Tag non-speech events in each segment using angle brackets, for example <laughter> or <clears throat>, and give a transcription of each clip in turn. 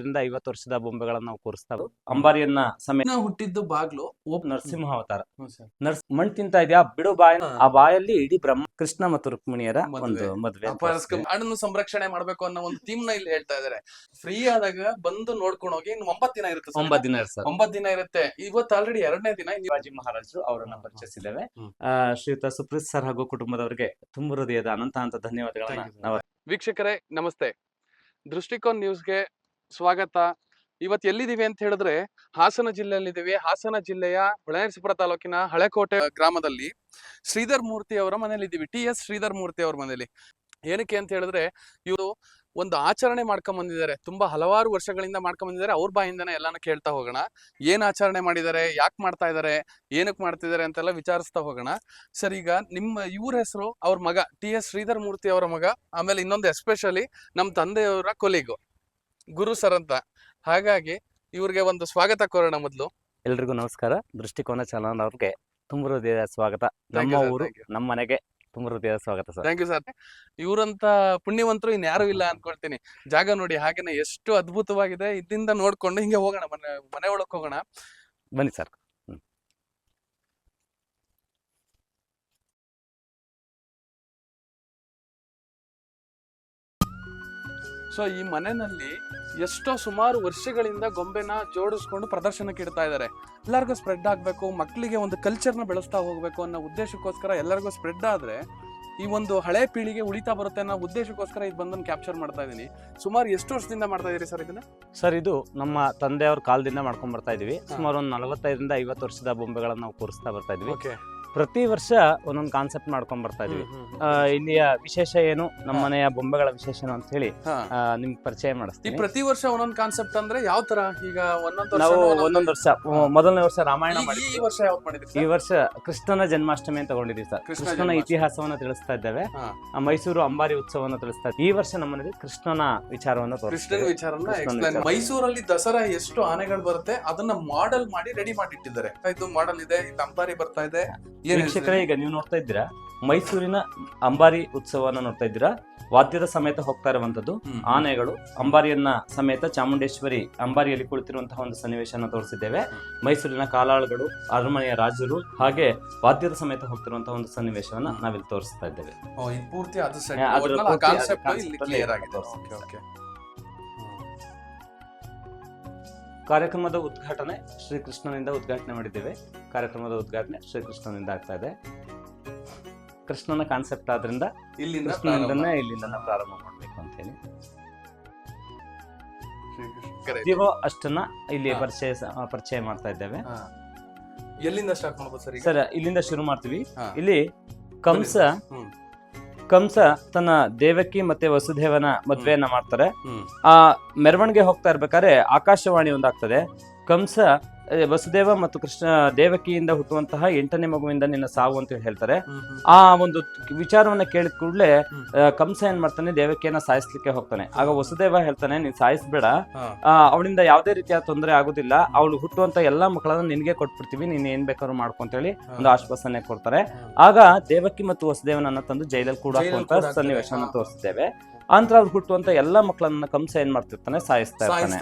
ನಲವತ್ತರಿಂದ ಐವತ್ತು ವರ್ಷದ ಬೊಂಬೆಗಳನ್ನ ನಾವು ಕೂರಿಸ್ತಾ ಅಂಬಾರಿಯನ್ನ ಸಮಯ ಹುಟ್ಟಿದ್ದು ಬಾಗ್ಲು ಓಪ್ ನರಸಿಂಹ ಅವತಾರ. ನರ್ಸ್ ಮಣ್ ತಿಂತಾ ಇದೆಯಾ? ಬಿಡು ಬಾಯ. ಆ ಬಾಯಲ್ಲಿ ಇಡೀ ಬ್ರಹ್ಮ ಕೃಷ್ಣ ಮತ್ತು ರುಕ್ಮಿಣಿಯರ. ಒಂದು ಮದ್ವೆ. ಕಾಡನ್ನು ಸಂರಕ್ಷಣೆ ಮಾಡ್ಬೇಕು ಅನ್ನೋ ಒಂದು ಥೀಮ್ನ ಇಲ್ಲಿ ಹೇಳ್ತಾ ಇದಾರೆ. ಫ್ರೀ ಆದಾಗ ಬಂದು ನೋಡ್ಕೊಂಡು ಹೋಗಿ ಇನ್ನು ಒಂಬತ್ತು ದಿನ ಇರುತ್ತೆ. ಒಂಬತ್ತು ದಿನ ಇರುತ್ತೆ ಒಂಬತ್ತು ದಿನ ಇರುತ್ತೆ. ಇವತ್ತು ಆಲ್ರೆಡಿ ಎರಡನೇ ದಿನ ಶಿವಾಜಿ ಮಹಾರಾಜರು ಅವರನ್ನ ಪರಿಚಯಿಸಿದ್ದೇವೆ. ಶ್ರೀಯುತ ಸುಪ್ರೀತ್ ಸರ್ ಹಾಗೂ ಕುಟುಂಬದವರಿಗೆ ತುಂಬ ಹೃದಯದ ಅನಂತ ಅಂತ ಧನ್ಯವಾದಗಳನ್ನ ವೀಕ್ಷಕರೇ ನಮಸ್ತೆ. ದೃಷ್ಟಿಕೋನ್ ನ್ಯೂಸ್ಗೆ ಸ್ವಾಗತ. ಇವತ್ತು ಎಲ್ಲಿದ್ದೀವಿ ಅಂತ ಹೇಳಿದ್ರೆ ಹಾಸನ ಜಿಲ್ಲೆಯಲ್ಲಿದ್ದೀವಿ. ಹಾಸನ ಜಿಲ್ಲೆಯ ಹೊಳೆನರಸೀಪುರ ತಾಲೂಕಿನ ಹಳೆಕೋಟೆ ಗ್ರಾಮದಲ್ಲಿ ಶ್ರೀಧರ್ ಮೂರ್ತಿ ಅವರ ಮನೇಲಿ ಇದ್ದೀವಿ ಟಿ ಎಸ್ ಶ್ರೀಧರ್ ಮೂರ್ತಿ ಅವ್ರ ಮನೇಲಿ ಏನಕ್ಕೆ ಅಂತ ಹೇಳಿದ್ರೆ ಇವರು ಒಂದು ಆಚರಣೆ ಮಾಡ್ಕೊಂಡ್ ಬಂದಿದ್ದಾರೆ. ತುಂಬಾ ಹಲವಾರು ವರ್ಷಗಳಿಂದ ಮಾಡ್ಕೊಂಡ್ ಬಂದಿದ್ದಾರೆ. ಅವ್ರ ಬಾಯಿಂದನೇ ಎಲ್ಲಾನು ಕೇಳ್ತಾ ಹೋಗೋಣ. ಏನ್ ಆಚರಣೆ ಮಾಡಿದ್ದಾರೆ? ಯಾಕೆ ಮಾಡ್ತಾ ಇದ್ದಾರೆ? ಏನಕ್ಕೆ ಮಾಡ್ತಿದ್ದಾರೆ ಅಂತೆಲ್ಲ ವಿಚಾರಿಸ್ತಾ ಹೋಗೋಣ. ಸರ್, ಈಗ ನಿಮ್ಮ ಇವ್ರ ಹೆಸರು ಅವ್ರ ಮಗ, ಟಿ ಎಸ್ ಶ್ರೀಧರ್ ಮೂರ್ತಿ ಅವರ ಮಗ, ಆಮೇಲೆ ಇನ್ನೊಂದು, ಎಸ್ಪೆಷಲಿ ನಮ್ಮ ತಂದೆಯವರ ಕೊಲಿಗು. ಗುರು ಸರ್ ಅಂತ. ಹಾಗಾಗಿ ಇವ್ರಿಗೆ ಒಂದು ಸ್ವಾಗತ ಕೋರೋಣ ಮೊದಲು. ಎಲ್ರಿಗೂ ನಮಸ್ಕಾರ. ದೃಷ್ಟಿಕೋನ ಚಾನಲ್ ಅವ್ರಿಗೆ ತುಂಬ ಹೃದಯದ ಸ್ವಾಗತ. ನಮ್ಮ sir. ಊರು Thank you. ನಮ್ಮ ಮನೆಗೆ ತುಂಬ ಹೃದಯದ ಸ್ವಾಗತ ಸರ್. ಥ್ಯಾಂಕ್ ಯು ಸರ್ ಇವರಂತ ಪುಣ್ಯವಂತರು ಇನ್ಯಾರು ಇಲ್ಲ ಅನ್ಕೊಳ್ತೀನಿ. ಜಾಗ ನೋಡಿ ಹಾಗೇನೆ ಎಷ್ಟು ಅದ್ಭುತವಾಗಿದೆ. ಇದ್ದಿಂದ ನೋಡ್ಕೊಂಡು ಹಿಂಗೆ ಹೋಗೋಣ ಮನೆ ಮನೆ ಒಳಕ್ ಹೋಗೋಣ. ಬನ್ನಿ ಸರ್. ಸೊ ಈ ಮನೆಯಲ್ಲಿ ಎಷ್ಟೋ ಸುಮಾರು ವರ್ಷಗಳಿಂದ ಗೊಂಬೆನ ಜೋಡಿಸ್ಕೊಂಡು ಪ್ರದರ್ಶನಕ್ಕೆ ಇಡ್ತಾ ಇದ್ದಾರೆ. ಎಲ್ಲರಿಗೂ ಸ್ಪ್ರೆಡ್ ಆಗಬೇಕು ಮಕ್ಕಳಿಗೆ ಒಂದು ಕಲ್ಚರ್ನ ಬೆಳೆಸ್ತಾ ಹೋಗಬೇಕು ಅನ್ನೋ ಉದ್ದೇಶಕ್ಕೋಸ್ಕರ ಎಲ್ಲರಿಗೂ ಸ್ಪ್ರೆಡ್ ಆದರೆ ಈ ಒಂದು ಹಳೆ ಪೀಳಿಗೆ ಉಳಿತಾ ಬರುತ್ತೆ ಅನ್ನೋ ಉದ್ದೇಶಕ್ಕೋಸ್ಕರ ಇದು ಬಂದನ್ನು ಕ್ಯಾಪ್ಚರ್ ಮಾಡ್ತಾ ಇದ್ದೀನಿ ಸುಮಾರು ಎಷ್ಟು ವರ್ಷದಿಂದ ಮಾಡ್ತಾ ಇದ್ದೀರಿ ಸರ್ ಇದನ್ನ? ಸರ್ ಇದು ನಮ್ಮ ತಂದೆಯವ್ರ ಕಾಲದಿಂದ ಮಾಡ್ಕೊಂಡ್ ಬರ್ತಾ ಇದೀವಿ. ಸುಮಾರು ಒಂದು ನಲವತ್ತೈದರಿಂದ ಐವತ್ತು ವರ್ಷದ ಬೊಂಬೆಗಳನ್ನು ನಾವು ಕೂರಿಸ್ತಾ ಬರ್ತಾ ಇದೀವಿ. ಓಕೆ. ಪ್ರತಿ ವರ್ಷ ಒಂದೊಂದು ಕಾನ್ಸೆಪ್ಟ್ ಮಾಡ್ಕೊಂಡ್ ಬರ್ತಾ ಇದೀವಿ. ಆ, ಇಲ್ಲಿಯ ವಿಶೇಷ ಏನು? ನಮ್ಮ ಮನೆಯ ಬೊಂಬೆಗಳ ವಿಶೇಷ ಏನು ಅಂತ ಹೇಳಿ ನಿಮ್ಗೆ ಪರಿಚಯ ಈ ಮಾಡಿಸ್ತೀನಿ. ಪ್ರತಿ ವರ್ಷ ಒಂದೊಂದು ಕಾನ್ಸೆಪ್ಟ್ ಅಂದ್ರೆ ಯಾವ ತರ? ಈಗ ಒಂದೊಂದು ವರ್ಷ ನಾವು ಒಂದೊಂದು- ವರ್ಷ ಮೊದಲನೇ ವರ್ಷ ರಾಮಾಯಣ ಮಾಡಿದ್ವಿ ಈ ವರ್ಷ ಯಾವ್ದು ಮಾಡಿದ್ರಿ ಈ? ವರ್ಷ ಕೃಷ್ಣನ ಜನ್ಮಾಷ್ಟಮಿ ಅಂತ ತಗೊಂಡಿದ್ದೀವಿ ಸರ್. ಕೃಷ್ಣ ಕೃಷ್ಣನ ಜನ್ಮಾಷ್ಟಮಿ. ಇತಿಹಾಸವನ್ನ ತಿಳಿಸ್ತಾ ಇದ್ದೇವೆ. ಹಾ. ಆ, ಮೈಸೂರು ಅಂಬಾರಿ ಉತ್ಸವವನ್ನು ತಿಳಿಸ್ತಾ ಇದ್ದೀವಿ. ಈ ವರ್ಷ ನಮ್ಮನೇಲಿ ಕೃಷ್ಣನ ವಿಚಾರವನ್ನು ಕೃಷ್ಣನ ತೋರಿಸ್ತೀವಿ ವಿಚಾರನ ಕೃಷ್ಣನ explain- ವಿಚಾರ. ಮೈಸೂರಲ್ಲಿ ದಸರಾ ಎಷ್ಟು ಆನೆಗಳು ಬರುತ್ತೆ ಅದನ್ನ ಮಾಡೆಲ್ ಮಾಡಿ ರೆಡಿ ಮಾಡಿಟ್ಟಿದ್ದಾರೆ ಇದು ಮಾಡಲ್ ಇದೆ ಇದು ಅಂಬಾರಿ ಬರ್ತಾ ಇದೆ. ವೀಕ್ಷಕರೇ ಈಗ ನೀವು ನೋಡ್ತಾ ಇದ್ದೀರಾ ಮೈಸೂರಿನ ಅಂಬಾರಿ ಉತ್ಸವನ ನೋಡ್ತಾ ಇದ್ದೀರಾ. ವಾದ್ಯದ ಸಮೇತ ಹೋಗ್ತಾ ಇರುವಂತದ್ದು ಆನೆಗಳು ಅಂಬಾರಿಯನ್ನ ಸಮೇತ ಚಾಮುಂಡೇಶ್ವರಿ ಅಂಬಾರಿಯಲ್ಲಿ ಕುಳಿತಿರುವಂತಹ ಒಂದು ಸನ್ನಿವೇಶನ ತೋರಿಸಿದ್ದೇವೆ. ಮೈಸೂರಿನ ಕಾಲಾಳುಗಳು ಅರಮನೆಯ ರಾಜರು ಹಾಗೆ ವಾದ್ಯದ ಸಮೇತ ಹೋಗ್ತಿರುವಂತಹ ಒಂದು ಸನ್ನಿವೇಶವನ್ನ ನಾವಿಲ್ಲಿ ತೋರಿಸ್ತಾ ಇದ್ದೇವೆ. ಕಾರ್ಯಕ್ರಮದ ಉದ್ಘಾಟನೆ ಶ್ರೀಕೃಷ್ಣನಿಂದ ಉದ್ಘಾಟನೆ ಮಾಡಿದ್ದೇವೆ. ಕಾರ್ಯಕ್ರಮದ ಉದ್ಘಾಟನೆ ಶ್ರೀಕೃಷ್ಣನಿಂದ ಆಗ್ತಾ ಇದೆ. ಕೃಷ್ಣನ ಕಾನ್ಸೆಪ್ಟ್ ಆದ್ರಿಂದ ಇಲ್ಲಿಂದ ಕೃಷ್ಣನಿಂದನೇ ಇಲ್ಲಿಂದ ಪ್ರಾರಂಭ ಮಾಡಬೇಕು ಅಂತ ಹೇಳಿ. ಜೀವೋ ಅಷ್ಟನ್ನ ಇಲ್ಲಿ. ಪರಿಚಯ ಪರಿಚಯ ಮಾಡ್ತಾ ಇದ್ದೇವೆ. ಎಲ್ಲಿಂದ ಸ್ಟಾರ್ಟ್ ಮಾಡ್ಬೋದು ಸರ್ ಇಲ್ಲಿಂದ ಶುರು ಮಾಡ್ತೀವಿ. ಇಲ್ಲಿ ಕಂಸ. ಕಂಸ ತನ್ನ ದೇವಕಿ ಮತ್ತೆ ವಸುದೇವನ ಮದ್ವೆಯನ್ನ ಮಾಡ್ತಾರೆ. ಆ ಮೆರವಣಿಗೆ ಹೋಗ್ತಾ ಇರ್ಬೇಕಾದ್ರೆ ಆಕಾಶವಾಣಿ ಒಂದಾಗ್ತದೆ. ಕಂಸ ವಸುದೇವ ಮತ್ತು ಕೃಷ್ಣ ದೇವಕಿಯಿಂದ ಹುಟ್ಟುವಂತಹ ಎಂಟನೇ ಮಗುವಿಂದ ನಿನ್ನ ಸಾವು ಅಂತ ಹೇಳಿ ಹೇಳ್ತಾರೆ. ಆ ಒಂದು ವಿಚಾರವನ್ನ ಕೇಳಿದ ಕೂಡಲೇ. ಕಂಸ ಏನ್ ಮಾಡ್ತಾನೆ ದೇವಕಿಯನ್ನ ಸಾಯಿಸ್ಲಿಕ್ಕೆ ಹೋಗ್ತಾನೆ. ಆಗ ವಸುದೇವ ಹೇಳ್ತಾನೆ ನೀನ್ ಸಾಯಿಸ್ಬೇಡ. ಅವಳಿಂದ ಯಾವುದೇ ರೀತಿಯ ತೊಂದರೆ ಆಗುದಿಲ್ಲ. ಅವಳು ಹುಟ್ಟುವಂತ ಎಲ್ಲಾ ಮಕ್ಕಳನ್ನ ನಿನ್ಗೆ ಕೊಟ್ಬಿಡ್ತೀವಿ ನೀನ್ ಏನ್ ಬೇಕಾದ್ರು ಮಾಡ್ಕೊ ಅಂತ ಹೇಳಿ ಒಂದು ಆಶ್ವಾಸನೆ ಕೊಡ್ತಾರೆ. ಆಗ ದೇವಕಿ ಮತ್ತು ವಸುದೇವನನ್ನ ತಂದು ಜೈಲಲ್ಲಿ ಕೂಡ ಸನ್ನಿವೇಶನ. ತೋರಿಸಿದ್ದೇವೆ. ಅವ್ರು ಹುಟ್ಟುವಂತ ಎಲ್ಲಾ ಮಕ್ಕಳನ್ನ ಕಂಸ ಏನ್ ಮಾಡ್ತಿರ್ತಾನೆ? ಸಾಯಿಸ್ತಾ ಇರ್ತಾನೆ.